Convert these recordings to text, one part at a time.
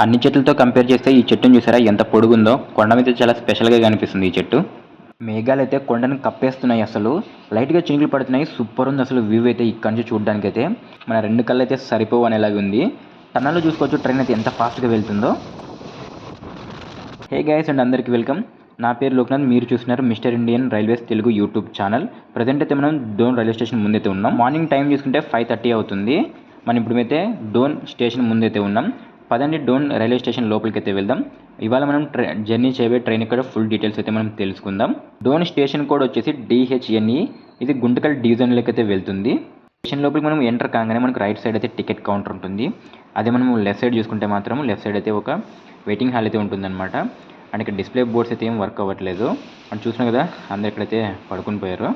అన్ని చెట్లతో కంపేర్ చేస్తే ఈ చెట్టును చూసారా? ఎంత పొడుగుందో. కొండ మీద చాలా స్పెషల్గా కనిపిస్తుంది ఈ చెట్టు. మేఘాలు అయితే కొండను కప్పేస్తున్నాయి అసలు. లైట్గా చినుకులు పడుతున్నాయి. సూపర్ ఉంది అసలు వ్యూ అయితే ఇక్కడి నుంచి చూడడానికి అయితే మన రెండు కళ్ళు అయితే సరిపోవు అనేలాగా ఉంది. టన్నల్లో చూసుకోవచ్చు. ట్రైన్ అయితే ఎంత ఫాస్ట్గా వెళ్తుందో. హే గైస్ అండ్ అందరికీ వెల్కమ్ నా పేరు లోక్నాథ్. మీరు చూస్తున్నారు mister Indian railways Telugu YouTube channel. Present అయితే మనం డోన్ రైల్వే స్టేషన్ ముందైతే ఉన్నాం. మార్నింగ్ టైం చూసుకుంటే ఫైవ్ థర్టీ అవుతుంది. మనం ఇప్పుడు అయితే డోన్ స్టేషన్ ముందైతే ఉన్నాం. పదండి డోన్ రైల్వే స్టేషన్ లోపలికి అయితే వెళ్దాం. ఇవాళ మనం జర్నీ చేయబోయే ట్రైన్ ఇక్కడ ఫుల్ డీటెయిల్స్ అయితే మనం తెలుసుకుందాం. డోన్ స్టేషన్ కోడ్ వచ్చేసి డిహెచ్ఎన్ఈ ఇది గుంటకల్ డివిజన్లోకి అయితే వెళ్తుంది. స్టేషన్ లోపలికి మనం ఎంటర్ కాగానే మనకు రైట్ సైడ్ అయితే టికెట్ కౌంటర్ ఉంటుంది. అదే మనం లెఫ్ట్ సైడ్ చూసుకుంటే మాత్రం లెఫ్ట్ సైడ్ అయితే ఒక వెయిటింగ్ హాల్ అయితే ఉంటుందన్నమాట. అండ్ ఇక్కడ డిస్ప్లే బోర్డ్స్ అయితే ఏం వర్క్ అవ్వట్లేదు. అండ్ చూసినా కదా అందరు ఇక్కడైతే పడుకుని పోయారు.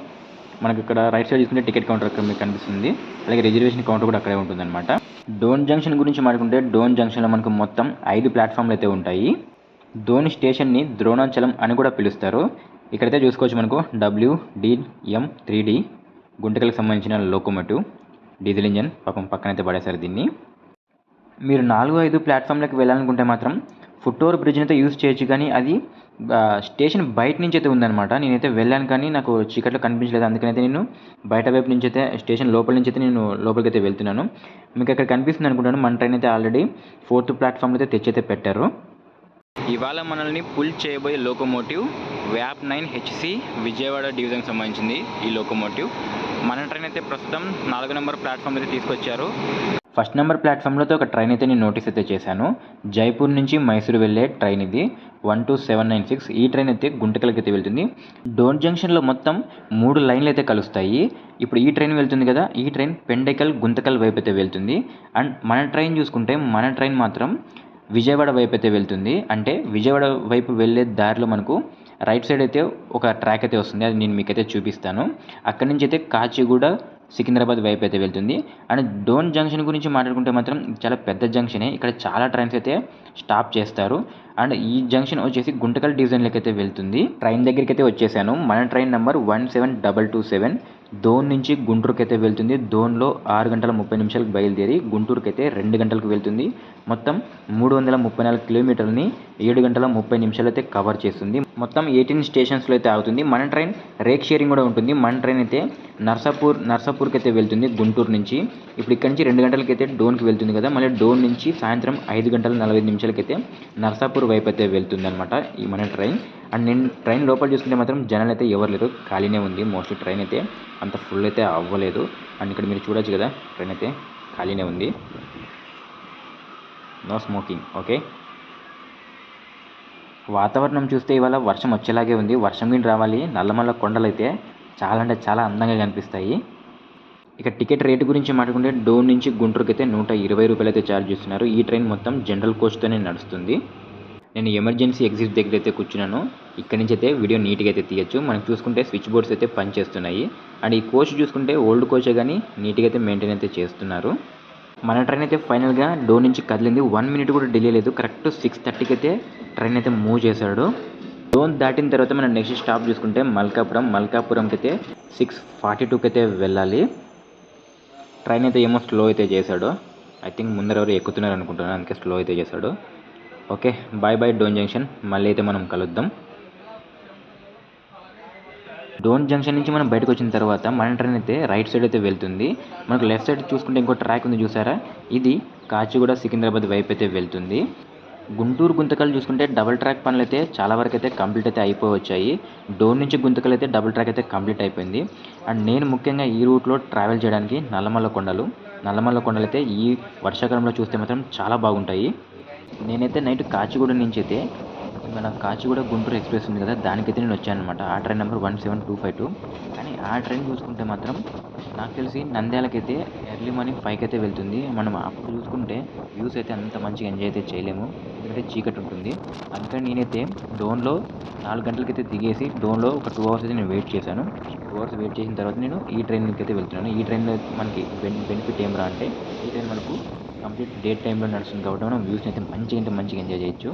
మనకి ఇక్కడ రైట్ సైడ్ చూసుకుంటే టికెట్ కౌంటర్ అక్కడ మీకు కనిపిస్తుంది. అలాగే రిజర్వేషన్ కౌంటర్ కూడా అక్కడే ఉంటుందన్నమాట. డోన్ జంక్షన్ గురించి మాట్లాడుకుంటే డోన్ జంక్షన్లో మనకు మొత్తం ఐదు ప్లాట్ఫామ్లు అయితే ఉంటాయి. ధోని స్టేషన్ని ద్రోణాంచలం అని కూడా పిలుస్తారు. ఇక్కడైతే చూసుకోవచ్చు మనకు W D M three D గుంటకలకు సంబంధించిన లోకోమోటివ్ డీజిల్ ఇంజన్ పాపం పక్కనైతే పడేశారు దీన్ని. మీరు నాలుగు ఐదు ప్లాట్ఫామ్లకు వెళ్ళాలనుకుంటే మాత్రం ఫుట్ ఓవర్ బ్రిడ్జ్ని అయితే యూజ్ చేయొచ్చు కానీ అది స్టేషన్ బయట నుంచి అయితే ఉందన్నమాట. నేనైతే వెళ్ళాను కానీ నాకు చీకట్లో కనిపించలేదు. అందుకనైతే నేను బయట వైపు నుంచి అయితే స్టేషన్ లోపల నుంచి అయితే నేను లోపలికి అయితే వెళ్తున్నాను. మీకు అక్కడ కనిపిస్తుంది అనుకుంటాను మన ట్రైన్ అయితే ఆల్రెడీ ఫోర్త్ ప్లాట్ఫామ్లో అయితే తెచ్చి అయితే పెట్టారు. ఇవాళ మనల్ని పుల్ చేయబోయే లోకోమోటివ్ వ్యాప్ నైన్ హెచ్సి విజయవాడ డివిజన్కి సంబంధించింది ఈ లోకోమోటివ్ మన ట్రైన్ అయితే ప్రస్తుతం నాలుగు నెంబర్ ప్లాట్ఫామ్ అయితే తీసుకొచ్చారు. ఫస్ట్ నెంబర్ ప్లాట్ఫామ్లో ఒక ట్రైన్ అయితే నేను నోటీస్ అయితే చేశాను. జైపూర్ నుంచి మైసూరు వెళ్ళే ట్రైన్ ఇది. One two seven nine six ఈ ట్రైన్ అయితే గుంటకల్కి అయితే వెళ్తుంది. డోన్ జంక్షన్లో మొత్తం మూడు లైన్లు అయితే కలుస్తాయి. ఇప్పుడు ఈ ట్రైన్ వెళ్తుంది కదా ఈ ట్రైన్ పెండెకల్ గుంతకల్ వైపు అయితే వెళ్తుంది. అండ్ మన ట్రైన్ చూసుకుంటే మన ట్రైన్ మాత్రం విజయవాడ వైపు అయితే వెళ్తుంది. అంటే విజయవాడ వైపు వెళ్ళే దారిలో మనకు రైట్ సైడ్ అయితే ఒక ట్రాక్ అయితే వస్తుంది. అది నేను మీకైతే చూపిస్తాను. అక్కడి నుంచి అయితే కాచిగూడ సికింద్రాబాద్ వైపు అయితే వెళ్తుంది. అండ్ డోన్ జంక్షన్ గురించి మాట్లాడుకుంటే మాత్రం చాలా పెద్ద జంక్షనే. ఇక్కడ చాలా ట్రైన్స్ అయితే స్టాప్ చేస్తారు. అండ్ ఈ జంక్షన్ వచ్చేసి గుంటకల్ డివిజన్లోకి అయితే వెళ్తుంది. ట్రైన్ దగ్గరికి అయితే వచ్చేసాను. మన train number one seven double two seven. Dhone నుంచి గుంటూరుకి అయితే వెళ్తుంది. దోన్లో ఆరు గంటల ముప్పై నిమిషాలకు బయలుదేరి గుంటూరుకి అయితే రెండు గంటలకు వెళ్తుంది. మొత్తం మూడు వందల ముప్పై నాలుగు కిలోమీటర్ని ఏడు గంటల ముప్పై నిమిషాలు అయితే కవర్ చేస్తుంది. మొత్తం ఎయిటీన్ స్టేషన్స్లో అయితే ఆగుతుంది. మన ట్రైన్ రేక్ షేరింగ్ కూడా ఉంటుంది. మన ట్రైన్ అయితే నర్సాపూర్ నర్సాపూర్కి అయితే వెళ్తుంది గుంటూరు నుంచి. ఇప్పుడు ఇక్కడ నుంచి రెండు గంటలకి అయితే డోన్కి వెళ్తుంది కదా. మళ్ళీ డోన్ నుంచి సాయంత్రం ఐదు గంటల నలభై నిమిషాలకైతే నర్సాపూర్ వైపు అయితే వెళ్తుంది అనమాట ఈ మన ట్రైన్. అండ్ నేను ట్రైన్ లోపల చూసుకుంటే మాత్రం జనాలు అయితే ఎవరు లేరు. ఖాళీనే ఉంది. మోస్ట్లీ ట్రైన్ అయితే అంత ఫుల్ అయితే అవ్వలేదు. అండ్ ఇక్కడ మీరు చూడొచ్చు కదా ట్రైన్ అయితే ఖాళీనే ఉంది. నో స్మోకింగ్ ఓకే వాతావరణం చూస్తే ఇవాళ వర్షం వచ్చేలాగే ఉంది. వర్షం గిని రావాలి. నల్లమల్ల కొండలు అయితే చాలా అంటే చాలా అందంగా కనిపిస్తాయి. ఇక టికెట్ రేటు గురించి మాట్లాడుకుంటే డోన్ నుంచి గుంటూరుకి అయితే నూట ఇరవై రూపాయలు అయితే ఛార్జ్ చేస్తున్నారు. ఈ ట్రైన్ మొత్తం జనరల్ కోచ్తోనే నడుస్తుంది. నేను ఎమర్జెన్సీ ఎగ్జిట్ దగ్గర అయితే కూర్చున్నాను. ఇక్కడ నుంచి అయితే వీడియో నీట్గా అయితే తీయచ్చు. మనం చూసుకుంటే స్విచ్ బోర్డ్స్ అయితే పనిచేస్తున్నాయి. అండ్ ఈ కోచ్ చూసుకుంటే ఓల్డ్ కోచే కానీ నీట్గా అయితే మెయింటైన్ అయితే చేస్తున్నారు. మన ట్రైన్ అయితే ఫైనల్గా డోర్ నుంచి కదిలింది. వన్ మినిట్ కూడా డిలే లేదు. కరెక్ట్ సిక్స్ థర్టీకి అయితే ట్రైన్ అయితే మూవ్ చేశాడు. డోన్ దాటిన తర్వాత మనం నెక్స్ట్ స్టాప్ చూసుకుంటే మల్కాపురం. మల్కాపురంకి అయితే సిక్స్ ఫార్టీ టూకి అయితే వెళ్ళాలి. ట్రైన్ అయితే ఏమో స్లో అయితే చేశాడు. ఐ థింక్ ముందర ఎవరు ఎక్కుతున్నారు అనుకుంటున్నాను. అందుకే స్లో అయితే చేశాడు. Okay bye bye Dhone junction మళ్ళీ అయితే మనం కలుద్దాం. డోన్ జంక్షన్ నుంచి మనం బయటకు వచ్చిన తర్వాత మన ట్రైన్ అయితే రైట్ సైడ్ అయితే వెళ్తుంది. మనకు లెఫ్ట్ సైడ్ చూసుకుంటే ఇంకో ట్రాక్ ఉంది చూసారా? ఇది కాచిగూడ సికింద్రాబాద్ వైపు అయితే వెళ్తుంది. గుంటూరు గుంతకలు చూసుకుంటే డబుల్ ట్రాక్ పనులు అయితే చాలా వరకు అయితే కంప్లీట్ అయితే అయిపోయి వచ్చాయి డోన్ నుంచి గుంతకలు అయితే డబుల్ ట్రాక్ అయితే కంప్లీట్ అయిపోయింది. అండ్ నేను ముఖ్యంగా ఈ రూట్లో ట్రావెల్ చేయడానికి నల్లమల్ల కొండలు నల్లమల్ల కొండలు అయితే ఈ వర్షాకాలంలో చూస్తే మాత్రం చాలా బాగుంటాయి. నేనైతే నైట్ కాచిగూడ నుంచి అయితే మన కాచిగూడ గుంటూరు ఎక్స్ప్రెస్ ఉంది కదా దానికైతే నేను వచ్చాను అనమాట ఆ train number one seven two five two. కానీ ఆ ట్రైన్ చూసుకుంటే మాత్రం నాకు తెలిసి నంద్యాలకైతే ఎర్లీ మార్నింగ్ ఫైవ్కి అయితే వెళ్తుంది. మనం అప్పుడు చూసుకుంటే వ్యూస్ అయితే అంత మంచిగా ఎంజాయ్ అయితే చేయలేము. ఎందుకంటే చీకటి ఉంటుంది. అందుకని నేనైతే డోన్లో నాలుగు గంటలకైతే దిగేసి డోన్లో ఒక టూ అవర్స్ అయితే నేను వెయిట్ చేశాను. టూ అవర్స్ వెయిట్ చేసిన తర్వాత నేను ఈ ట్రైన్కి అయితే వెళ్తున్నాను. ఈ ట్రైన్లో మనకి బెన్ బెనిఫిట్ ఏమరా రా అంటే ఈ ట్రైన్ మనకు కంప్లీట్ డే టైంలో నడుస్తుంది కాబట్టి మనం వ్యూస్ని అయితే మంచిగా అంటే మంచిగా ఎంజాయ్ చేయొచ్చు.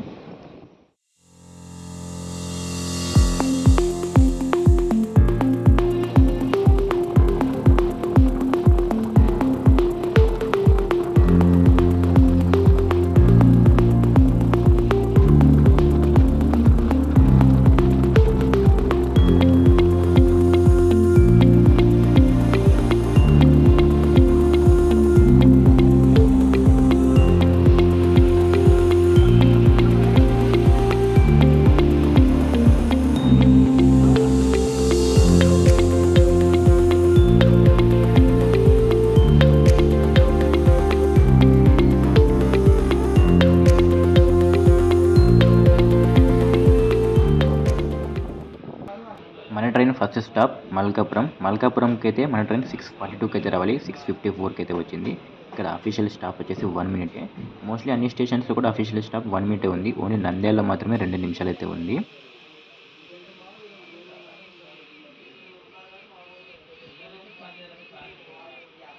మల్కాపురం. మల్కాపురంకి అయితే మన ట్రైన్ సిక్స్ ఫార్టీ టూకి అయితే రావాలి. సిక్స్ ఫిఫ్టీ ఫోర్కి అయితే వచ్చింది. ఇక్కడ అఫీషియల్ స్టాప్ వచ్చేసి వన్ మినిటే. మోస్ట్లీ అన్ని స్టేషన్స్లో కూడా అఫీషియల్ స్టాప్ వన్ మినిటే ఉంది. ఓన్లీ నంద్యాలలో మాత్రమే రెండు నిమిషాలు అయితే ఉంది.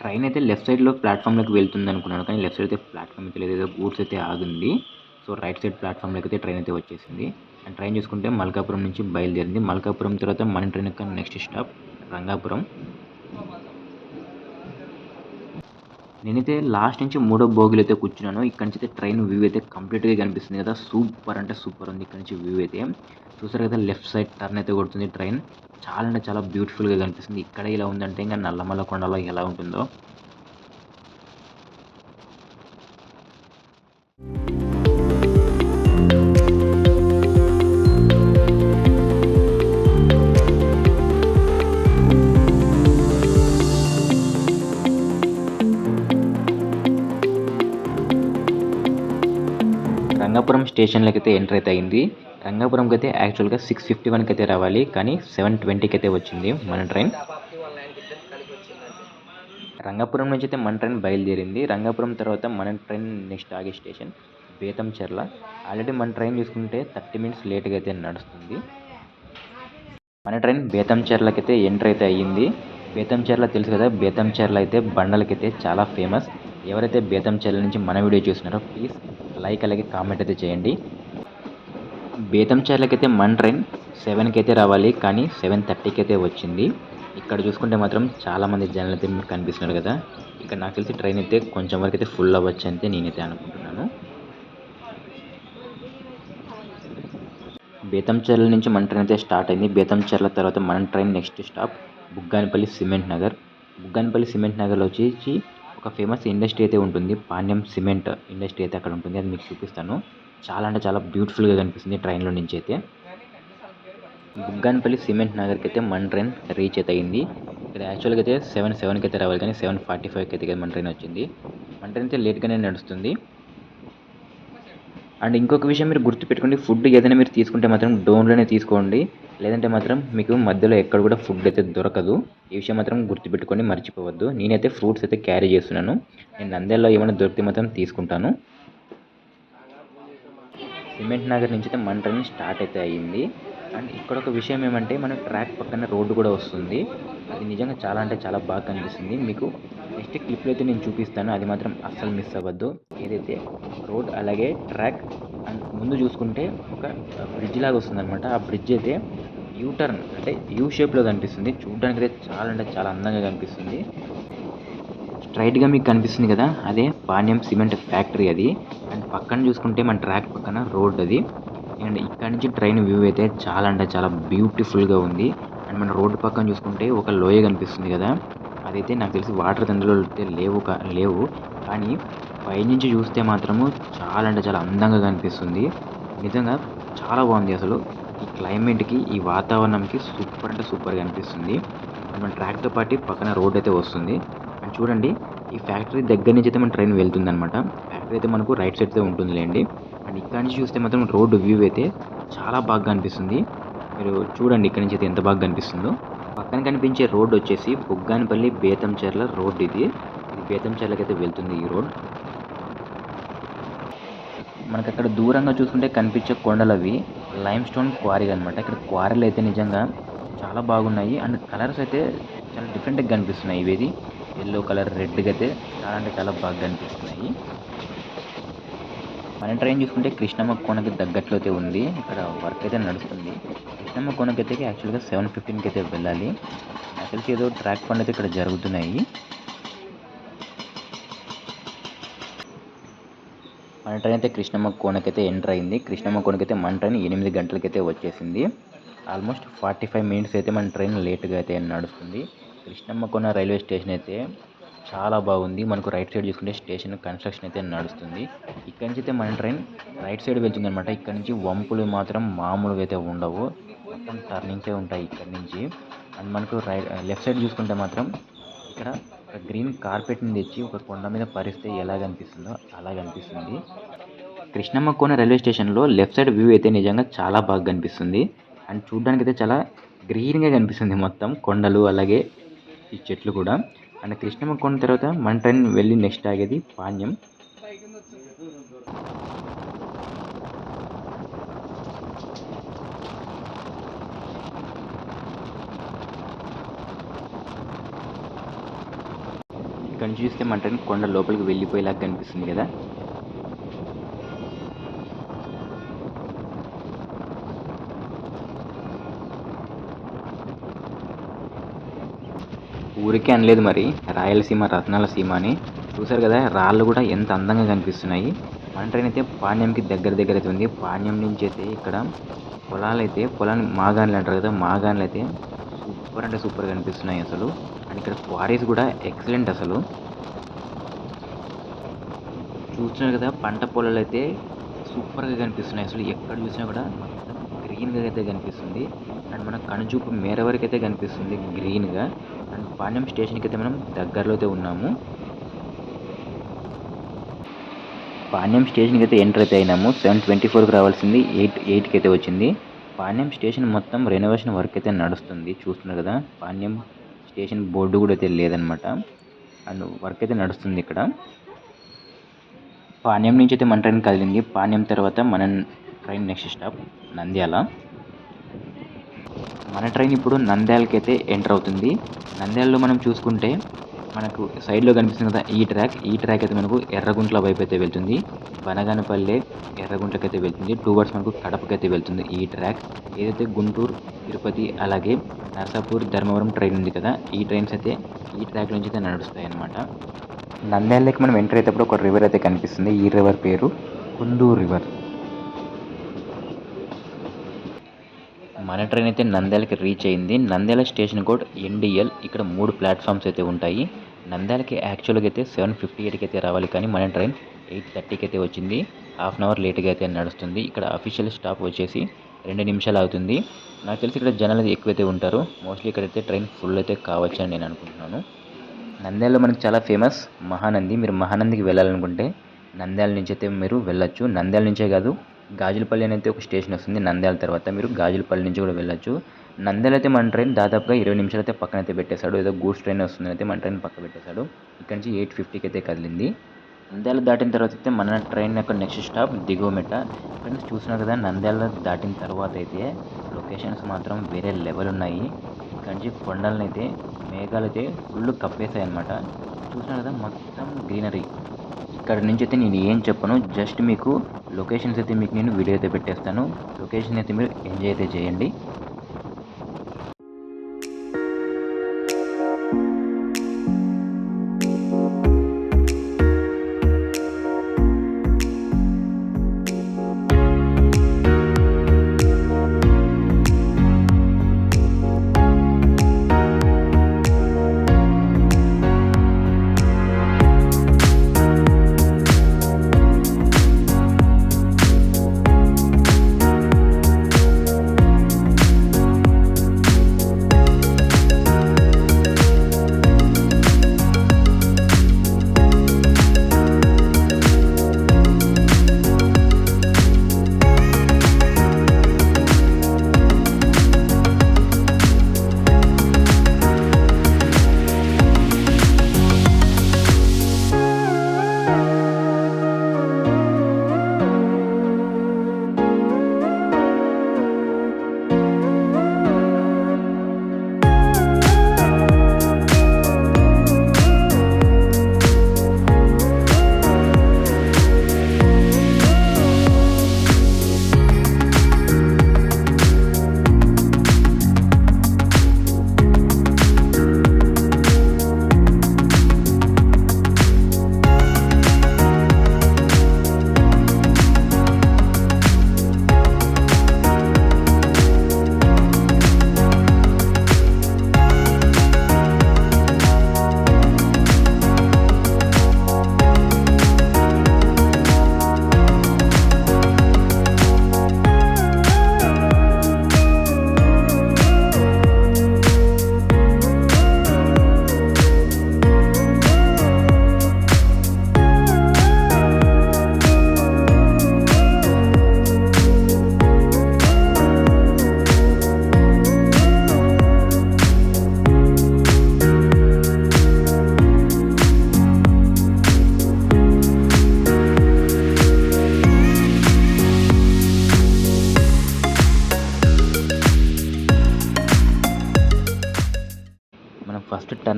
ట్రైన్ అయితే లెఫ్ట్ సైడ్లో ప్లాట్ఫామ్లోకి వెళ్తుంది అనుకున్నాను కానీ లెఫ్ట్ సైడ్ అయితే ప్లాట్ఫామ్ అయితే లేదు. ఏదో గూడ్స్ అయితే ఆగింది. సో రైట్ సైడ్ ప్లాట్ఫామ్లోకి అయితే ట్రైన్ అయితే వచ్చేసింది. ట్రైన్ చూసుకుంటే మల్కాపురం నుంచి బయలుదేరింది. మల్కాపురం తర్వాత మన ట్రైన్ యొక్క నెక్స్ట్ స్టాప్ రంగాపురం. నేనైతే లాస్ట్ నుంచి మూడో బోగిలో అయితే కూర్చున్నాను. ఇక్కడ నుంచి అయితే ట్రైన్ వ్యూ అయితే కంప్లీట్గా కనిపిస్తుంది కదా. సూపర్ అంటే సూపర్ ఉంది ఇక్కడ నుంచి వ్యూ అయితే. చూసారు కదా లెఫ్ట్ సైడ్ టర్న్ అయితే కొడుతుంది ట్రైన్. చాలా అంటే చాలా బ్యూటిఫుల్గా కనిపిస్తుంది. ఇక్కడ ఇలా ఉందంటే ఇంకా నల్లమల్ల కొండలో ఎలా ఉంటుందో. స్టేషన్లోకి అయితే ఎంటర్ అయితే అయింది. రంగాపురంకి అయితే యాక్చువల్గా సిక్స్ ఫిఫ్టీ వన్కి అయితే రావాలి. కానీ సెవెన్ ట్వంటీకి అయితే వచ్చింది మన ట్రైన్ రంగాపురం నుంచి అయితే మన ట్రైన్ బయలుదేరింది. రంగాపురం తర్వాత మన ట్రైన్ నెక్స్ట్ ఆగే స్టేషన్ బేతంచెర్ల ఆల్రెడీ మన ట్రైన్ చూసుకుంటే థర్టీ మినిట్స్ లేట్గా అయితే నడుస్తుంది. మన ట్రైన్ బేతంచెర్లకి అయితే ఎంటర్ అయితే అయ్యింది. బేతంచెర్ల తెలుసు కదా? బేతంచెర్ల అయితే బండలకైతే చాలా ఫేమస్. ఎవరైతే బేతంచెర్ల నుంచి మన వీడియో చూస్తున్నారో ప్లీజ్ లైక్ అలాగే కామెంట్ అయితే చేయండి. బేతంచెర్లకి మన ట్రైన్ సెవెన్కి అయితే రావాలి కానీ సెవెన్ థర్టీకి అయితే వచ్చింది. ఇక్కడ చూసుకుంటే మాత్రం చాలామంది జనాలు అయితే మీకు కనిపిస్తున్నారు కదా. ఇక్కడ నాకు తెలిసి ట్రైన్ అయితే కొంచెం వరకు అయితే ఫుల్ అవ్వచ్చు అయితే నేనైతే అనుకుంటున్నాను. బేతంచెర్ల నుంచి మన ట్రైన్ అయితే స్టార్ట్ అయింది. బేతంచెర్ల తర్వాత మన train next stop Bugganapalli cement Nagar. Bugganapalli cement నగర్లో వచ్చేసి ఒక ఫేమస్ ఇండస్ట్రీ అయితే ఉంటుంది. పాణ్యం సిమెంట్ ఇండస్ట్రీ అయితే అక్కడ ఉంటుంది. అది మీకు చూపిస్తాను. చాలా అంటే చాలా బ్యూటిఫుల్గా కనిపిస్తుంది ట్రైన్లో నుంచి అయితే. బుగ్గానిపల్లి సిమెంట్ నగర్కి అయితే మన ట్రైన్ రీచ్ అయితే అయింది. ఇక్కడ యాక్చువల్గా అయితే సెవెన్ సెవెన్కి అయితే రావాలి కానీ సెవెన్ ఫార్టీ ఫైవ్కి అయితే మన ట్రైన్ వచ్చింది. మన ట్రైన్ అయితే లేట్గానే నడుస్తుంది. అండ్ ఇంకొక విషయం మీరు గుర్తుపెట్టుకోండి ఫుడ్ ఏదైనా మీరు తీసుకుంటే మాత్రం డోన్లోనే తీసుకోండి. లేదంటే మాత్రం మీకు మధ్యలో ఎక్కడ కూడా ఫుడ్ అయితే దొరకదు. ఈ విషయం మాత్రం గుర్తుపెట్టుకొని మర్చిపోవద్దు. నేనైతే ఫ్రూట్స్ అయితే క్యారీ చేస్తున్నాను. నేను నంద్యాలలో ఏమైనా దొరికితే మాత్రం తీసుకుంటాను. సిమెంట్ నగర్ నుంచి అయితే మంటని స్టార్ట్ అయితే అయ్యింది అండ్ ఇక్కడ ఒక విషయం ఏమంటే మన ట్రాక్ పక్కన రోడ్డు కూడా వస్తుంది. అది నిజంగా చాలా అంటే చాలా బాగా కనిపిస్తుంది. మీకు నెక్స్ట్ క్లిప్లో అయితే నేను చూపిస్తాను. అది మాత్రం అస్సలు మిస్ అవ్వద్దు. ఏదైతే రోడ్ అలాగే ట్రాక్ అండ్ ముందు చూసుకుంటే ఒక బ్రిడ్జ్ లాగా వస్తుందనమాట ఆ బ్రిడ్జ్ అయితే యూ టర్న్ అంటే యూ షేప్లో కనిపిస్తుంది. చూడడానికి అయితే చాలా అంటే చాలా అందంగా కనిపిస్తుంది. స్ట్రైట్గా మీకు కనిపిస్తుంది కదా. అదే పాణ్యం సిమెంట్ ఫ్యాక్టరీ అది. అండ్ పక్కన చూసుకుంటే మన ట్రాక్ పక్కన రోడ్ అది. అండ్ ఇక్కడ నుంచి ట్రైన్ వ్యూ అయితే చాలా అంటే చాలా బ్యూటిఫుల్గా ఉంది. అండ్ మన రోడ్డు పక్కన చూసుకుంటే ఒక లోయ కనిపిస్తుంది కదా. అదైతే నాకు తెలిసి వాటర్ తండ్రిలో అయితే లేవు కా లేవు. కానీ పైనుంచి చూస్తే మాత్రము చాలా అంటే చాలా అందంగా కనిపిస్తుంది. నిజంగా చాలా బాగుంది అసలు. ఈ క్లైమేట్కి ఈ వాతావరణంకి సూపర్ అంటే సూపర్గా అనిపిస్తుంది. అండ్ మన ట్రాక్తో పాటు పక్కన రోడ్ అయితే వస్తుంది. అండ్ చూడండి ఈ ఫ్యాక్టరీ దగ్గర నుంచి అయితే మన ట్రైన్ వెళ్తుంది అనమాట ఫ్యాక్టరీ అయితే మనకు రైట్ సైడ్ అయితే ఉంటుందిలేండి. అండ్ ఇక్కడ నుంచి చూస్తే మాత్రం రోడ్డు వ్యూ అయితే చాలా బాగా కనిపిస్తుంది మీరు చూడండి ఇక్కడ నుంచి అయితే ఎంత బాగా కనిపిస్తుందో పక్కన కనిపించే రోడ్ వచ్చేసి బుగ్గానపల్లి బేతంచెర్ల రోడ్ ఇది. ఇది బేతంచెర్లకైతే వెళ్తుంది ఈ రోడ్. మనకి అక్కడ దూరంగా చూసుకుంటే కనిపించే కొండలు అవి లైమ్ స్టోన్ క్వారీ అనమాట ఇక్కడ క్వారీలు అయితే నిజంగా చాలా బాగున్నాయి. అండ్ కలర్స్ అయితే చాలా డిఫరెంట్గా కనిపిస్తున్నాయి ఇవి ఎల్లో కలర్ రెడ్గా అయితే చాలా అంటే చాలా బాగా కనిపిస్తున్నాయి. మన ట్రైన్ చూసుకుంటే కృష్ణమ్మ కోనకి తగ్గట్లు అయితే ఉంది. ఇక్కడ వర్క్ అయితే నడుస్తుంది. కృష్ణమ్మ కోనకి అయితే యాక్చువల్గా సెవెన్ ఫిఫ్టీన్కి అయితే వెళ్ళాలి. యాక్చువల్కి ఏదో ట్రాక్ పనులు అయితే ఇక్కడ జరుగుతున్నాయి. మన ట్రైన్ అయితే కృష్ణమ్మ కోనకైతే ఎంటర్ అయింది. కృష్ణమ్మ కోనకైతే మన ట్రైన్ ఎనిమిది గంటలకైతే వచ్చేసింది. ఆల్మోస్ట్ ఫార్టీ ఫైవ్ మినిట్స్ అయితే మన ట్రైన్ లేట్గా అయితే నడుస్తుంది. కృష్ణమ్మ కోన రైల్వే స్టేషన్ అయితే చాలా బాగుంది. మనకు రైట్ సైడ్ చూసుకుంటే స్టేషన్ కన్స్ట్రక్షన్ అయితే నడుస్తుంది. ఇక్కడ నుంచి అయితే మన ట్రైన్ రైట్ సైడ్ వెళ్తుంది అనమాట ఇక్కడ నుంచి వంపులు మాత్రం మామూలుగా అయితే ఉండవు. మొత్తం టర్నింగ్సే ఉంటాయి ఇక్కడ నుంచి. అండ్ మనకు రైట్ లెఫ్ట్ సైడ్ చూసుకుంటే మాత్రం ఇక్కడ ఒక గ్రీన్ కార్పెట్ని తెచ్చి ఒక కొండ మీద పరిస్తే ఎలా కనిపిస్తుందో అలా కనిపిస్తుంది. కృష్ణమ్మ కోన రైల్వే స్టేషన్లో లెఫ్ట్ సైడ్ వ్యూ అయితే నిజంగా చాలా బాగా కనిపిస్తుంది. అండ్ చూడడానికి అయితే చాలా గ్రీన్గా కనిపిస్తుంది మొత్తం కొండలు అలాగే ఈ చెట్లు కూడా. అండ్ కృష్ణమ్మ కొండ తర్వాత మన ట్రైన్ వెళ్ళి నెక్స్ట్ ఆగేది పాణ్యం. ఇక్కడ చూస్తే మన ట్రైన్ కొండ లోపలికి వెళ్ళిపోయేలాగా కనిపిస్తుంది కదా. ఊరికే అనలేదు మరి. రాయలసీమ రత్నాల సీమ అని. చూసారు కదా రాళ్ళు కూడా ఎంత అందంగా కనిపిస్తున్నాయి. మన ట్రైన్ అయితే పాణ్యంకి దగ్గర దగ్గర అయితే ఉంది. పాణ్యం నుంచి అయితే ఇక్కడ పొలాలు అయితే పొలాన్ని మాగాన్లు అంటారు కదా మాగాన్లు అయితే సూపర్ అంటే సూపర్ కనిపిస్తున్నాయి అసలు. అండ్ ఇక్కడ క్వారీస్ కూడా ఎక్సలెంట్ అసలు. చూస్తున్నారు కదా పంట పొలాలు అయితే సూపర్గా కనిపిస్తున్నాయి. అసలు ఎక్కడ చూసినా కూడా మొత్తం అయితే కనిపిస్తుంది. అండ్ మన కనుచూపు మేర వరకు అయితే కనిపిస్తుంది గ్రీన్గా. అండ్ పాణ్యం స్టేషన్కి అయితే మనం దగ్గరలో అయితే ఉన్నాము. పాణ్యం స్టేషన్కి అయితే ఎంటర్ అయితే అయినాము. సెవెన్ ట్వంటీ ఫోర్కి రావాల్సింది ఎయిట్ ఎయిట్కి అయితే వచ్చింది. పాణ్యం స్టేషన్ మొత్తం రెనోవేషన్ వర్క్ అయితే నడుస్తుంది. చూస్తున్నారు కదా పాణ్యం స్టేషన్ బోర్డు కూడా అయితే లేదనమాట అండ్ వర్క్ అయితే నడుస్తుంది ఇక్కడ. పాణ్యం నుంచి అయితే మన ట్రైన్ కదిలింది. పాణ్యం తర్వాత మన ట్రైన్ నెక్స్ట్ స్టాప్ నంద్యాల. మన ట్రైన్ ఇప్పుడు నంద్యాలకి అయితే ఎంటర్ అవుతుంది. నంద్యాలలో మనం చూసుకుంటే మనకు సైడ్లో కనిపిస్తుంది కదా ఈ ట్రాక్ ఈ ట్రాక్ అయితే మనకు ఎర్రగుంట్ల వైపు అయితే వెళ్తుంది. బనగానపల్లె ఎర్రగుంట్లకి అయితే వెళ్తుంది. టూ వర్డ్స్ మనకు కడపకి అయితే వెళ్తుంది ఈ ట్రాక్ ఏదైతే గుంటూరు తిరుపతి అలాగే నర్సాపూర్ ధర్మవరం ట్రైన్ ఉంది కదా ఈ ట్రైన్స్ అయితే ఈ ట్రాక్ నుంచి అయితే నడుస్తాయి అన్నమాట. నంద్యాలకి మనం ఎంటర్ అయ్యేటప్పుడు ఒక రివర్ అయితే కనిపిస్తుంది. ఈ రివర్ పేరు కుందూరు రివర్ మన ట్రైన్ అయితే నంద్యాలకి రీచ్ అయింది. నంద్యాల స్టేషన్ కోడ్ ఎన్డిఎల్ ఇక్కడ మూడు ప్లాట్ఫామ్స్ అయితే ఉంటాయి. నంద్యాలకి యాక్చువల్గా అయితే సెవెన్ ఫిఫ్టీ ఎయిట్కి అయితే రావాలి. కానీ మన ట్రైన్ ఎయిట్ థర్టీకి అయితే వచ్చింది. హాఫ్ అన్ అవర్ లేట్గా అయితే నడుస్తుంది. ఇక్కడ అఫీషియల్ స్టాప్ వచ్చేసి రెండు నిమిషాలు అవుతుంది. నాకు తెలిసి ఇక్కడ జనాలు ఎక్కువైతే ఉంటారు. మోస్ట్లీ ఇక్కడైతే ట్రైన్ ఫుల్ అయితే కావచ్చు అని నేను అనుకుంటున్నాను. నంద్యాలలో మనకు చాలా ఫేమస్ మహానంది. మీరు మహానందికి వెళ్ళాలనుకుంటే నంద్యాల నుంచి అయితే మీరు వెళ్ళొచ్చు. నంద్యాల నుంచే కాదు గాజులపల్లి అనేది ఒక స్టేషన్ వస్తుంది నంద్యాల తర్వాత. మీరు గాజులపల్లి నుంచి కూడా వెళ్ళొచ్చు. నంద్యాల అయితే మన ట్రైన్ దాదాపుగా ఇరవై నిమిషాలు అయితే పక్కన అయితే పెట్టేశాడు. ఏదో గూడ్స్ ట్రైన్ వస్తుంది అయితే మన ట్రైన్ పక్క పెట్టేశాడు. ఇక్కడ నుంచి ఎయిట్ ఫిఫ్టీకి అయితే కదిలింది. నంద్యాల దాటిన తర్వాత అయితే మన ట్రైన్ యొక్క నెక్స్ట్ స్టాప్ దిగువమెట్ట ఇక్కడ నుంచి చూసినా కదా నంద్యాల దాటిన తర్వాత అయితే లొకేషన్స్ మాత్రం వేరే లెవెల్ ఉన్నాయి. ఇక్కడ నుంచి కొండలనైతే మేఘాలు అయితే ఫుల్ కప్పేసాయి అనమాట చూసినా కదా మొత్తం గ్రీనరీ. ఇక్కడ నుంచి అయితే నేను ఏం చెప్పను జస్ట్ మీకు లొకేషన్స్ అయితే మీకు నేను వీడియో అయితే పెట్టేస్తాను. లొకేషన్ అయితే మీరు ఎంజాయ్ అయితే చేయండి.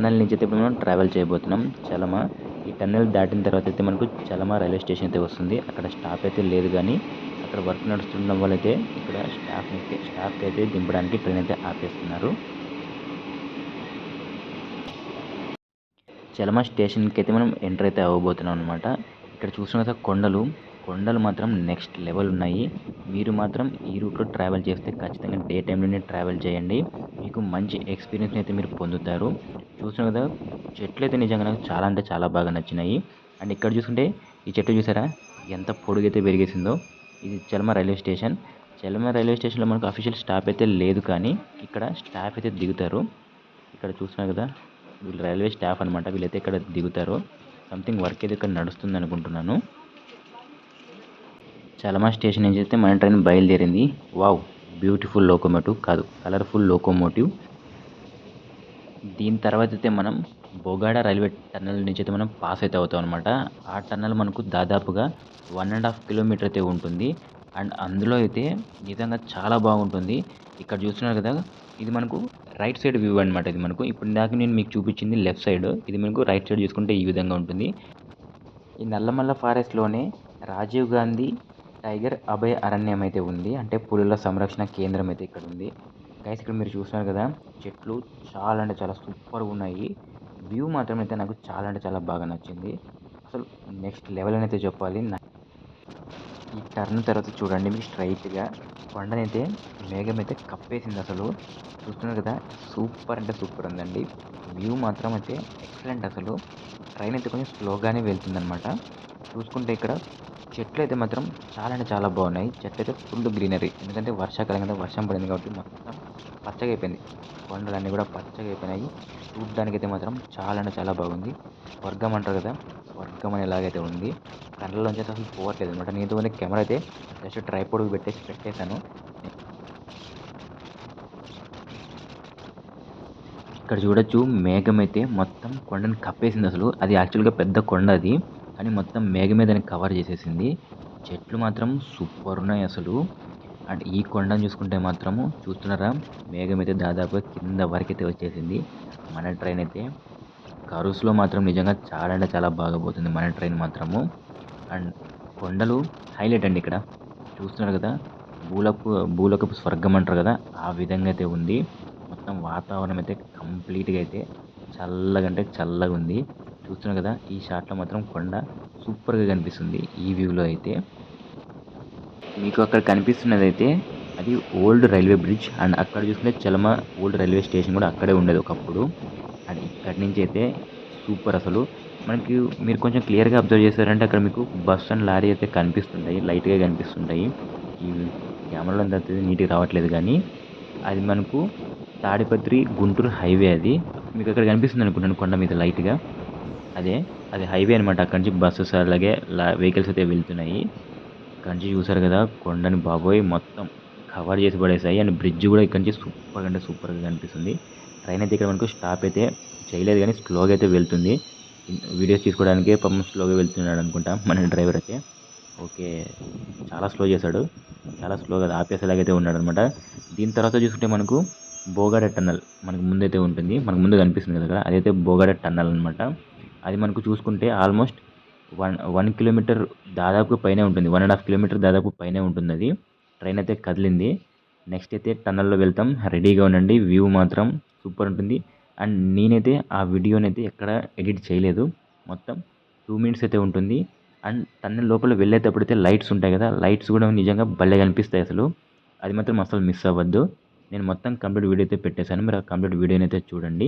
టన్నల్ నుంచి అయితే ఇప్పుడు మనం ట్రావెల్ చేయబోతున్నాం. చలమ ఈ టన్నెల్ దాటిన తర్వాత అయితే మనకు చలమ రైల్వే స్టేషన్ అయితే వస్తుంది. అక్కడ స్టాప్ అయితే లేదు కానీ అక్కడ వర్క్ నడుస్తుండడం వల్ల అయితే ఇక్కడ స్టాఫ్ అయితే స్టాఫ్ అయితే దింపడానికి ట్రైన్ అయితే ఆపేస్తున్నారు. చలమ స్టేషన్కి అయితే మనం ఎంటర్ అయితే అవ్వబోతున్నాం అనమాట ఇక్కడ చూసిన కొండలు కొండలు మాత్రం నెక్స్ట్ లెవెల్ ఉన్నాయి. మీరు మాత్రం ఈ రూట్లో ట్రావెల్ చేస్తే ఖచ్చితంగా డే టైంలోనే ట్రావెల్ చేయండి. మీకు మంచి ఎక్స్పీరియన్స్ అయితే మీరు పొందుతారు. చూసిన కదా చెట్లు అయితే నిజంగా నాకు చాలా అంటే చాలా బాగా నచ్చినాయి. అండ్ ఇక్కడ చూసుకుంటే ఈ చెట్టు చూసారా? ఎంత పొడుగైతే పెరిగేసిందో. ఇది Chelama railway station. Chelama railway స్టేషన్లో మనకు అఫీషియల్ స్టాప్ అయితే లేదు కానీ ఇక్కడ స్టాఫ్ అయితే దిగుతారు. ఇక్కడ చూసినా కదా వీళ్ళు రైల్వే స్టాఫ్ అనమాట వీళ్ళైతే ఇక్కడ దిగుతారు. సంథింగ్ వర్క్ అయితే ఇక్కడ నడుస్తుంది అనుకుంటున్నాను. చలమా స్టేషన్ నుంచి అయితే మన ట్రైన్ బయలుదేరింది. వావ్ బ్యూటిఫుల్ లోకోమోటివ్ కాదు కలర్ఫుల్ లోకోమోటివ్ దీని తర్వాత అయితే మనం బొగాడ రైల్వే టన్నెల్ నుంచి అయితే మనం పాస్ అయితే అవుతాం అనమాట ఆ టన్నెల్ మనకు దాదాపుగా వన్ అండ్ హాఫ్ కిలోమీటర్ అయితే ఉంటుంది. అండ్ అందులో అయితే నిజంగా చాలా బాగుంటుంది. ఇక్కడ చూస్తున్నారు కదా ఇది మనకు రైట్ సైడ్ వ్యూ అనమాట ఇది మనకు. ఇప్పుడు దాకా నేను మీకు చూపించింది లెఫ్ట్ సైడ్ ఇది మనకు రైట్ సైడ్ చూసుకుంటే ఈ విధంగా ఉంటుంది. ఈ నల్లమల్ల ఫారెస్ట్లోనే రాజీవ్ గాంధీ టైగర్ అభయ అరణ్యం అయితే ఉంది. అంటే పులుల సంరక్షణ కేంద్రం అయితే ఇక్కడ ఉంది. గైస్ ఇక్కడ మీరు చూస్తున్నారు కదా చెట్లు చాలా అంటే చాలా సూపర్గా ఉన్నాయి. వ్యూ మాత్రం అయితే నాకు చాలా అంటే చాలా బాగా నచ్చింది. అసలు నెక్స్ట్ లెవెల్ అని అయితే చెప్పాలి. ఈ టర్న్ తర్వాత చూడండి మీకు స్ట్రైట్గా కొండనైతే మేఘం అయితే కప్పేసింది అసలు. చూస్తున్నారు కదా సూపర్ అంటే సూపర్ ఉందండి. వ్యూ మాత్రం అయితే ఎక్సలెంట్ అసలు. ట్రైన్ అయితే కొంచెం స్లోగానే వెళ్తుందనమాట చూసుకుంటే ఇక్కడ చెట్లు అయితే మాత్రం చాలా అంటే చాలా బాగున్నాయి. చెట్లు అయితే ఫుల్ గ్రీనరీ. ఎందుకంటే వర్షాకాలం కదా వర్షం పడింది కాబట్టి మొత్తం పచ్చగా అయిపోయింది కొండలన్నీ కూడా పచ్చగా అయిపోయినాయి చూడడానికి అయితే మాత్రం చాలా అంటే చాలా బాగుంది. వర్గం అంటారు కదా స్వర్గం అనేలాగైతే ఉంది. కళ్ళలోంచి అయితే అసలు పోవట్లేదు అనమాట నేను కెమెరా అయితే జస్ట్ ట్రైపోడ్ పెట్టేసి పెట్టేశాను. ఇక్కడ చూడొచ్చు మేఘం అయితే మొత్తం కొండని కప్పేసింది అసలు. అది యాక్చువల్గా పెద్ద కొండ అది. కానీ మొత్తం మేఘ మీద కవర్ చేసేసింది. చెట్లు మాత్రం సూపర్ ఉన్నాయి అసలు. అండ్ ఈ కొండను చూసుకుంటే మాత్రము చూస్తున్నారా? మేఘం అయితే దాదాపు కింద వరకు అయితే వచ్చేసింది మన ట్రైన్ అయితే. కరుస్లో మాత్రం నిజంగా చాలా అంటే చాలా బాగా పోతుంది మన ట్రైన్ మాత్రము. అండ్ కొండలు హైలైట్ అండి ఇక్కడ. చూస్తున్నారు కదా? భూలకు భూలోకపు స్వర్గం అంటారు కదా? ఆ విధంగా అయితే ఉంది. మొత్తం వాతావరణం అయితే కంప్లీట్గా అయితే చల్లగా అంటే చల్లగా ఉంది. చూస్తున్నారు కదా ఈ షాట్లో మాత్రం కొండ సూపర్గా కనిపిస్తుంది ఈ వ్యూలో అయితే. మీకు అక్కడ కనిపిస్తున్నది అయితే అది ఓల్డ్ రైల్వే బ్రిడ్జ్ అండ్ అక్కడ చూసుకుంటే చలమ ఓల్డ్ రైల్వే స్టేషన్ కూడా అక్కడే ఉండేది ఒకప్పుడు. అండ్ ఇక్కడి నుంచి అయితే సూపర్ అసలు. మనకి మీరు కొంచెం క్లియర్గా అబ్జర్వ్ చేశారంటే అక్కడ మీకు బస్ అండ్ లారీ అయితే కనిపిస్తుంటాయి లైట్గా కనిపిస్తుంటాయి. ఈ కెమెరాలో అంత నీట్గా రావట్లేదు కానీ అది మనకు తాడిపత్రి గుంటూరు హైవే అది. మీకు అక్కడ కనిపిస్తుంది అనుకుంటాను కొండ మీద లైట్గా. అదే అది హైవే అనమాట అక్కడి నుంచి బస్సెస్ అలాగే వెహికల్స్ అయితే వెళ్తున్నాయి. ఇక్కడ నుంచి చూసారు కదా కొండని బాబోయ్ మొత్తం కవర్ చేసి పడేసాయి. అండ్ బ్రిడ్జ్ కూడా ఇక్కడ నుంచి సూపర్ అంటే సూపర్గా కనిపిస్తుంది. ట్రైన్ అయితే ఇక్కడ మనకు స్టాప్ అయితే చేయలేదు కానీ స్లోగా అయితే వెళ్తుంది. వీడియోస్ తీసుకోవడానికి పాపం స్లోగా వెళ్తున్నాడు అనుకుంటా మన డ్రైవర్ అయితే. ఓకే చాలా స్లో చేశాడు. చాలా స్లోగా ఆపేసేలాగైతే ఉన్నాడు అనమాట దీని తర్వాత చూసుకుంటే మనకు బోగాడ టన్నల్ మనకు ముందైతే ఉంటుంది. మనకు ముందు కనిపిస్తుంది కదా అదైతే బోగాడ టన్నల్ అనమాట అది మనకు చూసుకుంటే ఆల్మోస్ట్ వన్ వన్ కిలోమీటర్ దాదాపు పైనే ఉంటుంది. వన్ అండ్ హాఫ్ కిలోమీటర్ దాదాపు పైనే ఉంటుంది అది. ట్రైన్ అయితే కదిలింది. నెక్స్ట్ అయితే టన్నల్లో వెళ్తాం. రెడీగా ఉండండి. వ్యూ మాత్రం సూపర్ ఉంటుంది. అండ్ నేనైతే ఆ వీడియోని అయితే ఎక్కడ ఎడిట్ చేయలేదు. మొత్తం టూ మినిట్స్ అయితే ఉంటుంది. అండ్ టన్నెల్ లోపల వెళ్ళేటప్పుడు అయితే లైట్స్ ఉంటాయి కదా లైట్స్ కూడా నిజంగా భలే కనిపిస్తాయి అసలు. అది మాత్రం అసలు మిస్ అవ్వద్దు. నేను మొత్తం కంప్లీట్ వీడియో అయితే పెట్టేశాను. మీరు ఆ కంప్లీట్ వీడియోని అయితే చూడండి.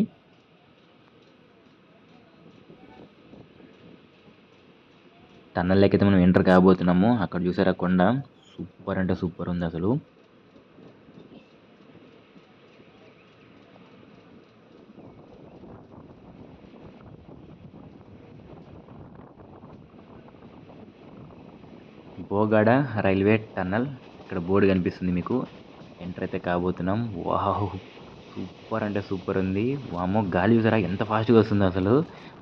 టన్నల్లోకి అయితే మనం ఎంటర్ కాబోతున్నాము. అక్కడ చూసారా కొండ? సూపర్ అంటే సూపర్ ఉంది అసలు. Bogada railway tunnel. ఇక్కడ బోర్డు కనిపిస్తుంది మీకు. ఎంటర్ అయితే కాబోతున్నాం. వావ్! సూపర్ అంటే సూపర్ ఉంది. వామో గాలి చూసారా? ఎంత ఫాస్ట్గా వస్తుందో అసలు.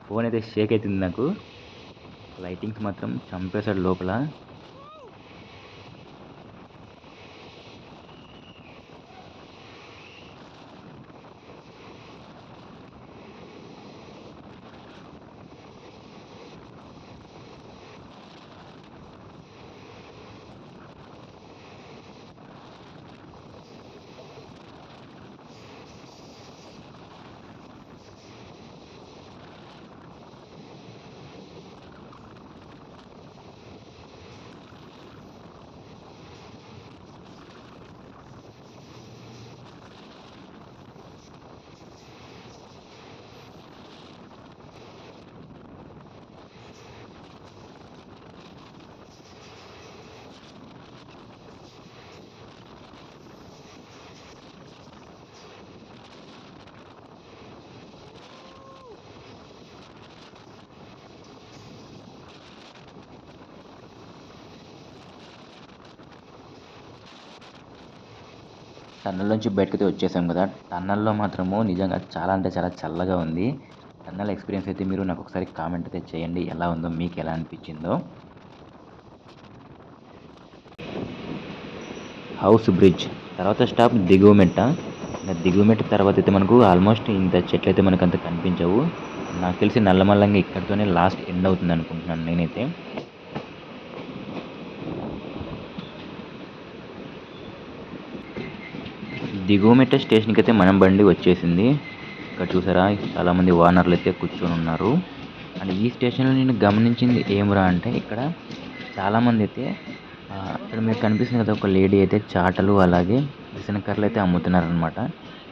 ఫోన్ అయితే షేక్ అవుతుంది నాకు. లైటింగ్స్ మాత్రం చంపేశాడు లోపల. టన్నల్ నుంచి బయటకైతే వచ్చేసాం కదా. టన్నల్లో మాత్రము నిజంగా చాలా అంటే చాలా చల్లగా ఉంది. టన్నల్ ఎక్స్పీరియన్స్ అయితే మీరు నాకు ఒకసారి కామెంట్ అయితే చేయండి. ఎలా ఉందో మీకు ఎలా అనిపించిందో. House bridge. తర్వాత స్టాప్ దిగువమెట్ట. ఇంకా దిగువమెట్ట తర్వాత అయితే మనకు ఆల్మోస్ట్ ఇంత చెట్లు అయితే మనకు అంత కనిపించవు. నాకు తెలిసి నల్లమల్లంగా ఇక్కడితోనే లాస్ట్ ఎండ్ అవుతుంది అనుకుంటున్నాను నేనైతే. దిగువమెట్ట స్టేషన్కి అయితే మనం బండి వచ్చేసింది. ఇక్కడ చూసారా చాలామంది వానర్లు అయితే కూర్చొని ఉన్నారు. అండ్ ఈ స్టేషన్లో నేను గమనించింది ఏమిరా అంటే ఇక్కడ చాలామంది అయితే ఇక్కడ మీకు కనిపిస్తుంది కదా ఒక లేడీ అయితే చాటలు అలాగే విసనకర్రలు అయితే అమ్ముతున్నారనమాట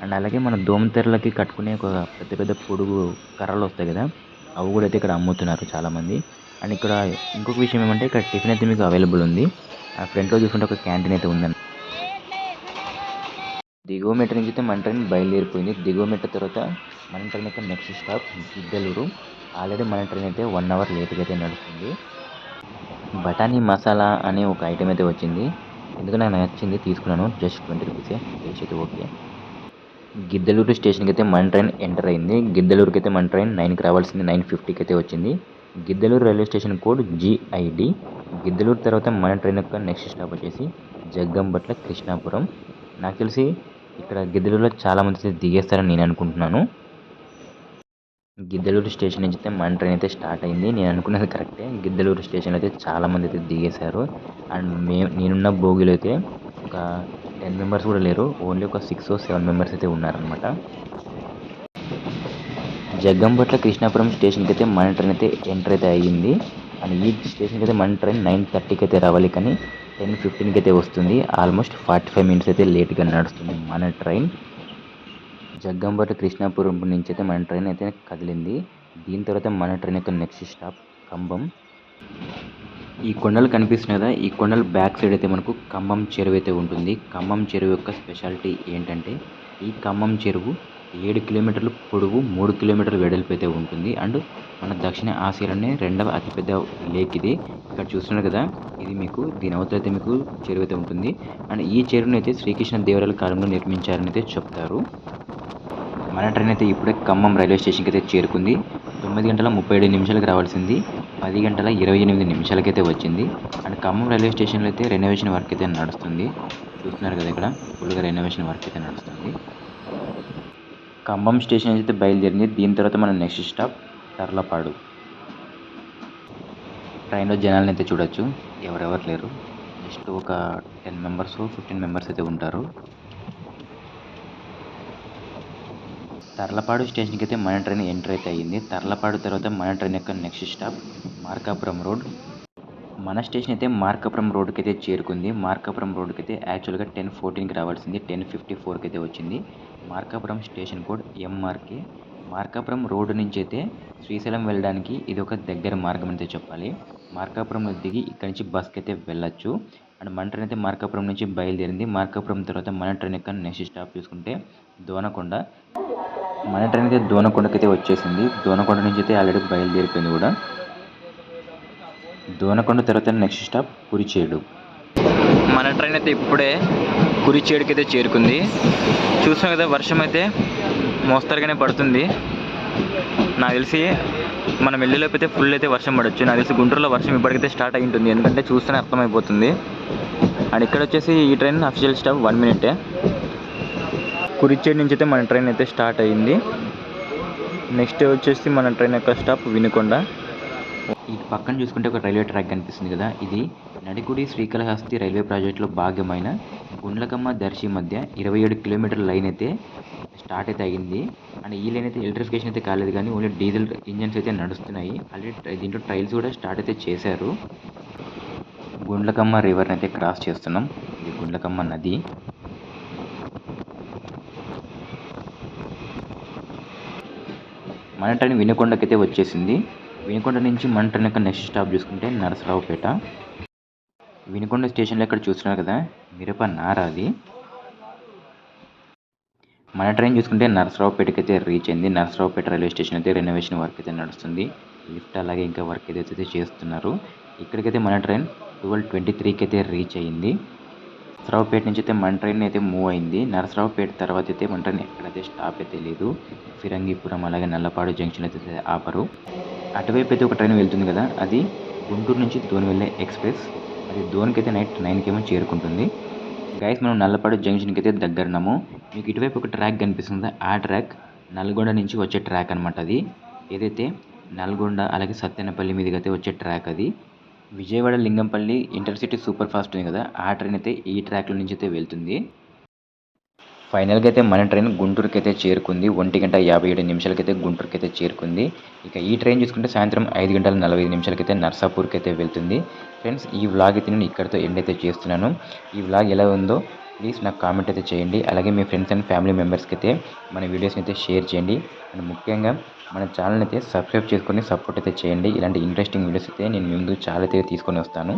అండ్ అలాగే మన దోమతెరలకి కట్టుకునే ఒక పెద్ద పెద్ద పొడుగు కర్రలు వస్తాయి కదా అవి కూడా అయితే ఇక్కడ అమ్ముతున్నారు చాలామంది. అండ్ ఇక్కడ ఇంకొక విషయం ఏమంటే ఇక్కడ టిఫిన్ అయితే మీకు అవైలబుల్ ఉంది. ఆ ఫ్రంట్లో చూసుకుంటే ఒక క్యాంటీన్ అయితే ఉంది దిగువ మెట్ట నుంచి అయితే మన ట్రైన్ బయలుదేరిపోయింది. దిగువ మెట్ట తర్వాత మన ట్రైన్ అయితే నెక్స్ట్ స్టాప్ గిద్దలూరు. ఆల్రెడీ మన ట్రైన్ అయితే వన్ అవర్ లేట్గా అయితే నడుస్తుంది. బఠానీ మసాలా అనే ఒక ఐటెం అయితే వచ్చింది. ఎందుకు నాకు నచ్చింది తీసుకున్నాను. జస్ట్ ట్వంటీ రూపీసే టేస్ట్ అయితే ఓకే గిద్దలూరు స్టేషన్కి అయితే మన ట్రైన్ ఎంటర్ అయింది. గిద్దలూరుకి అయితే మన ట్రైన్ నైన్కి రావాల్సింది నైన్ ఫిఫ్టీకి అయితే వచ్చింది. Giddalur railway station code GID Giddalur తర్వాత మన ట్రైన్ యొక్క నెక్స్ట్ స్టాప్ వచ్చేసి జగ్గంబట్ల కృష్ణాపురం. నాకు తెలిసి ఇక్కడ గిద్దలూరులో చాలామంది అయితే దిగేస్తారని నేను అనుకుంటున్నాను. గిద్దలూరు స్టేషన్ నుంచి అయితే మన ట్రైన్ అయితే స్టార్ట్ అయింది. నేను అనుకున్నది కరెక్టే. గిద్దలూరు స్టేషన్లో అయితే చాలామంది అయితే దిగేశారు. అండ్ మే నేనున్న భోగిలో అయితే ఒక టెన్ మెంబర్స్ కూడా లేరు. ఓన్లీ ఒక సిక్స్ సెవెన్ మెంబర్స్ అయితే ఉన్నారనమాట జగ్గంపట్ల కృష్ణాపురం స్టేషన్కి అయితే మన ట్రైన్ అయితే ఎంటర్ అయితే అయ్యింది. అండ్ ఈ స్టేషన్కి అయితే మన ట్రైన్ నైన్ థర్టీకి అయితే రావాలి కానీ టెన్ ఫిఫ్టీన్కి అయితే వస్తుంది. ఆల్మోస్ట్ ఫార్టీ ఫైవ్ మినిట్స్ అయితే లేట్గా నడుస్తుంది మన ట్రైన్. జగ్గంబర్ కృష్ణాపురం నుంచి అయితే మన ట్రైన్ అయితే కదిలింది. దీని తర్వాత మన ట్రైన్ యొక్క నెక్స్ట్ స్టాప్ ఖమ్మం. ఈ కొండలు కనిపిస్తున్నాయి కదా ఈ కొండల బ్యాక్ సైడ్ అయితే మనకు ఖమ్మం చెరువు అయితే ఉంటుంది. ఖమ్మం చెరువు యొక్క స్పెషాలిటీ ఏంటంటే ఈ ఖమ్మం చెరువు ఏడు కిలోమీటర్లు పొడవు మూడు కిలోమీటర్ల వెడల్పు అయితే ఉంటుంది. అండ్ మన దక్షిణ ఆసియాలోనే రెండవ అతిపెద్ద లేక్ ఇది. ఇక్కడ చూస్తున్నారు కదా ఇది మీకు దీని అవతల అయితే మీకు చెరువు అయితే ఉంటుంది. అండ్ ఈ చెరువును అయితే శ్రీకృష్ణ దేవరాయల కాలంలో నిర్మించారని అయితే చెప్తారు. మన ట్రైన్ అయితే ఇప్పుడే ఖమ్మం రైల్వే స్టేషన్కి అయితే చేరుకుంది. తొమ్మిది గంటల ముప్పై ఏడు నిమిషాలకు రావాల్సింది. పది గంటల ఇరవై ఎనిమిది నిమిషాలకైతే వచ్చింది. అండ్ ఖమ్మం రైల్వే స్టేషన్లో అయితే రెనోవేషన్ వర్క్ అయితే నడుస్తుంది. చూస్తున్నారు కదా ఇక్కడ ఫుల్గా రెనోవేషన్ వర్క్ అయితే నడుస్తుంది. ఖమ్మం స్టేషన్ అయితే బయలుదేరింది. దీని తర్వాత మన నెక్స్ట్ స్టాప్ తర్లపాడు. ట్రైన్లో జనాలను అయితే చూడొచ్చు. ఎవరెవరు లేరు. జస్ట్ ఒక టెన్ మెంబర్స్ ఫిఫ్టీన్ మెంబర్స్ అయితే ఉంటారు. తర్లపాడు స్టేషన్కి అయితే మన ట్రైన్ ఎంటర్ అయితే అయ్యింది. తర్లపాడు తర్వాత మన ట్రైన్ యొక్క నెక్స్ట్ స్టాప్ మార్కాపురం రోడ్. మన స్టేషన్ అయితే మార్కాపురం రోడ్కి అయితే చేరుకుంది. మార్కాపురం రోడ్కి అయితే యాక్చువల్గా టెన్ ఫోర్టీన్కి రావాల్సింది. టెన్ ఫిఫ్టీ ఫోర్కి అయితే వచ్చింది. Markapuram station code MRK. Markapuram road నుంచి అయితే శ్రీశైలం వెళ్ళడానికి ఇది ఒక దగ్గర మార్గం అయితే చెప్పాలి. మార్కాపురంలో దిగి ఇక్కడి నుంచి బస్కి అయితే వెళ్ళొచ్చు. అండ్ మన ట్రైన్ అయితే మార్కాపురం నుంచి బయలుదేరింది. మార్కాపురం తర్వాత మన ట్రైన్ యొక్క నెక్స్ట్ స్టాప్ చూసుకుంటే దోనకొండ. మన ట్రైన్ అయితే దోనకొండకి అయితే వచ్చేసింది. దోనకొండ నుంచి అయితే ఆల్రెడీ బయలుదేరిపోయింది కూడా. దోనకొండ తర్వాత నెక్స్ట్ స్టాప్ కురిచేడు. మన ట్రైన్ అయితే ఇప్పుడే కురిచేడుకి అయితే చేరుకుంది. చూసాం కదా వర్షం అయితే మోస్తరుగానే పడుతుంది. నాకు తెలిసి మనం వెళ్ళేలోపు అయితే ఫుల్ అయితే వర్షం పడవచ్చు నాకు తెలిసి గుంటూరులో వర్షం ఇప్పటికైతే స్టార్ట్ అయి ఉంటుంది. ఎందుకంటే చూస్తేనే అర్థమైపోతుంది. అండ్ ఇక్కడ వచ్చేసి ఈ ట్రైన్ అఫిషియల్ స్టాప్ వన్ మినిటే కురిచేడు నుంచి అయితే మన ట్రైన్ అయితే స్టార్ట్ అయ్యింది. నెక్స్ట్ వచ్చేసి మన ట్రైన్ యొక్క స్టాప్ వినుకొండ. ఈ పక్కన చూసుకుంటే ఒక రైల్వే ట్రాక్ కనిపిస్తుంది కదా. ఇది నడికుడి శ్రీకాళహస్తి రైల్వే ప్రాజెక్టులో భాగమైన గుండ్లకమ్మ దర్శి మధ్య ఇరవై ఏడు కిలోమీటర్ల లైన్ అయితే స్టార్ట్ అయితే అయింది. అండ్ ఈ లైన్ అయితే ఎలక్ట్రిఫికేషన్ అయితే కాలేదు కానీ ఓన్లీ డీజిల్ ఇంజన్స్ అయితే నడుస్తున్నాయి. ఆల్రెడీ దీంట్లో ట్రైల్స్ కూడా స్టార్ట్ అయితే చేశారు. గుండ్లకమ్మ రివర్ని అయితే క్రాస్ చేస్తున్నాం. ఇది గుండ్లకమ్మ నది. మన ట్రైన్ వినుకొండకైతే వచ్చేసింది. వినుకొండ నుంచి మన ట్రైన్ యొక్క నెక్స్ట్ స్టాప్ చూసుకుంటే నరసరావుపేట. వినుకొండ స్టేషన్లో ఇక్కడ చూస్తున్నారు కదా? మిరప నారాది. మన ట్రైన్ చూసుకుంటే నరసరావుపేటకి అయితే రీచ్ అయింది. నరసరావుపేట రైల్వే స్టేషన్ అయితే రెనోవేషన్ వర్క్ అయితే నడుస్తుంది. లిఫ్ట్ అలాగే ఇంకా వర్క్ ఏదైతే చేస్తున్నారు. ఇక్కడికైతే మన ట్రైన్ ట్వెల్వ్ ట్వంటీ త్రీకి అయితే రీచ్ అయ్యింది నరసరావుపేట నుంచి అయితే మన ట్రైన్ అయితే మూవ్ అయింది. నరసరావుపేట తర్వాత అయితే మన ట్రైన్ ఎక్కడైతే స్టాప్ అయితే లేదు. ఫిరంగిపురం అలాగే నల్లపాడు జంక్షన్ అయితే ఆపరు. అటువైపు అయితే ఒక ట్రైన్ వెళ్తుంది కదా అది గుంటూరు నుంచి దోని వెళ్ళే ఎక్స్ప్రెస్. అది దోనికి అయితే నైట్ నైన్కి ఏమో చేరుకుంటుంది. గైస్ మనం నల్లపాడు జంక్షన్కి అయితే దగ్గరన్నాము మీకు ఇటువైపు ఒక ట్రాక్ కనిపిస్తుంది. ఆ ట్రాక్ నల్గొండ నుంచి వచ్చే ట్రాక్ అనమాట అది. ఏదైతే నల్గొండ అలాగే సత్యనపల్లి మీదకి అయితే వచ్చే ట్రాక్ అది. Vijayawada Lingampalli intercity super fast ఉంది కదా ఆ ట్రైన్ అయితే ఈ ట్రాక్లో నుంచి అయితే వెళ్తుంది. ఫైనల్గా అయితే మన ట్రైన్ గుంటూరుకి అయితే చేరుకుంది. ఒంటి గంట యాభై ఏడు నిమిషాలకైతే గుంటూరుకి అయితే చేరుకుంది. ఇక ఈ ట్రైన్ చూసుకుంటే సాయంత్రం ఐదు గంటల నలభై నిమిషాలకైతే నర్సాపూర్కి అయితే వెళ్తుంది. ఫ్రెండ్స్ ఈ వ్లాగ్ అయితే నేను ఇక్కడితో ఎండ్ అయితే చేస్తున్నాను. ఈ వ్లాగ్ ఎలా ఉందో ప్లీజ్ నాకు కామెంట్ అయితే చేయండి. అలాగే మీ ఫ్రెండ్స్ అండ్ ఫ్యామిలీ మెంబర్స్కి అయితే మన వీడియోస్ని అయితే షేర్ చేయండి. అండ్ ముఖ్యంగా మన ఛానల్ అయితే సబ్స్క్రైబ్ చేసుకొని సపోర్ట్ అయితే చేయండి. ఇలాంటి ఇంట్రెస్టింగ్ వీడియోస్ అయితే నేను ముందు చాలా అయితే తీసుకొని వస్తాను.